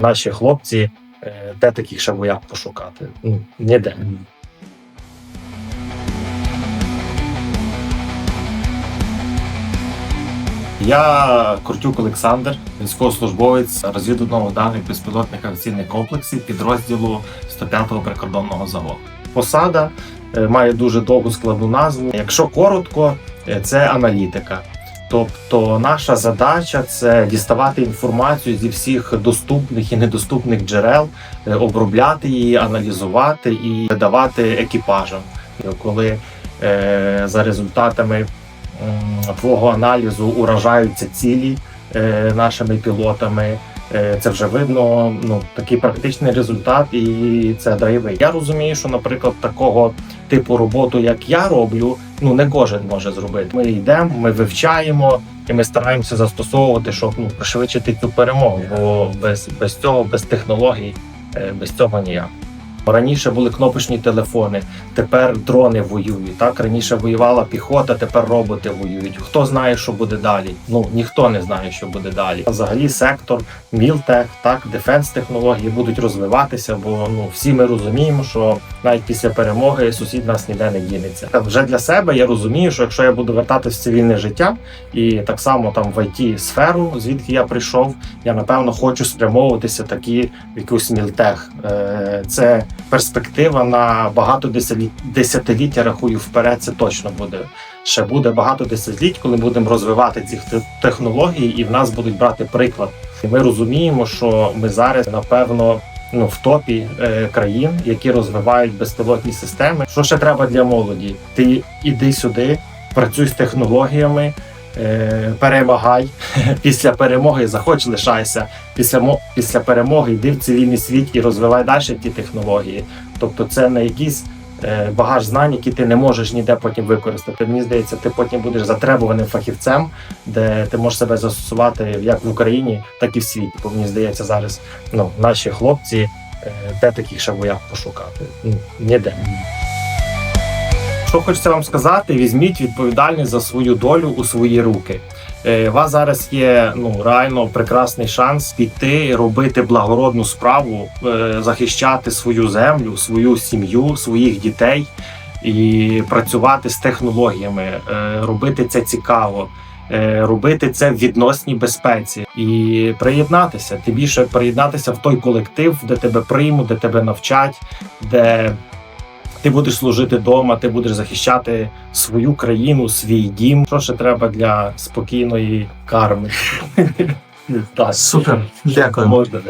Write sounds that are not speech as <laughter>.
Наші хлопці, е, де таких ще вояк пошукати? Ну, ніде. Я Куртюк Олександр, військовослужбовець розвідувального даних безпілотних авіаційних комплексів підрозділу 105-го прикордонного заводу. Посада е, має дуже довгу складну назву. Якщо коротко, е, це аналітика. Тобто наша задача це діставати інформацію зі всіх доступних і недоступних джерел, е, обробляти її, аналізувати і видавати екіпажам. Коли е, за результатами твого аналізу уражаються цілі е, нашими пілотами. Е, Це вже видно, ну такий практичний результат, і це вихід. Я розумію, що, наприклад, такого типу роботу, як я роблю, ну не кожен може зробити. Ми йдемо, ми вивчаємо і ми стараємося застосовувати, щоб ну пришвидшити цю перемогу. Бо без, без цього, без технологій, е, без цього ніяк. Раніше були кнопочні телефони, тепер дрони воюють. Так раніше воювала піхота, тепер роботи воюють. Хто знає, що буде далі? Ну ніхто не знає, що буде далі. Взагалі, сектор мілтех, так дефенс технології будуть розвиватися, бо ну всі ми розуміємо, що навіть після перемоги сусід нас ніде не дінеться. Вже для себе я розумію, що якщо я буду вертатися в цивільне життя і так само там в it сферу, звідки я прийшов, я напевно хочу спрямовуватися такі в якусь мілтех. Е, Це перспектива на багато десятиліття рахую вперед. Це точно буде. Ще буде багато десятиліть, коли будемо розвивати ці технології, і в нас будуть брати приклад. І ми розуміємо, що ми зараз напевно ну в топі е, країн, які розвивають безпілотні системи. Що ще треба для молоді? Ти іди сюди, працюй з технологіями. Е, Перемагай <laughs> після перемоги, захоч лишайся. Після після перемоги йди в цивільний світ і розвивай далі ті технології. Тобто, це не якийсь е, багаж знань, які ти не можеш ніде потім використати. Мені здається, ти потім будеш затребуваним фахівцем, де ти можеш себе застосувати як в Україні, так і в світі. Бо мені здається, зараз ну наші хлопці е, де таких ще пошукати? Ну ніде. Що хочеться вам сказати, візьміть відповідальність за свою долю у свої руки. Е, У вас зараз є ну реально прекрасний шанс піти робити благородну справу, е, захищати свою землю, свою сім'ю, своїх дітей і працювати з технологіями, е, робити це цікаво. Робити це в відносній безпеці і приєднатися. Тим більше приєднатися в той колектив, де тебе приймуть, де тебе навчать, де ти будеш служити вдома, ти будеш захищати свою країну, свій дім. Що ще треба для спокійної карми? <laughs> Супер, дякую. можна.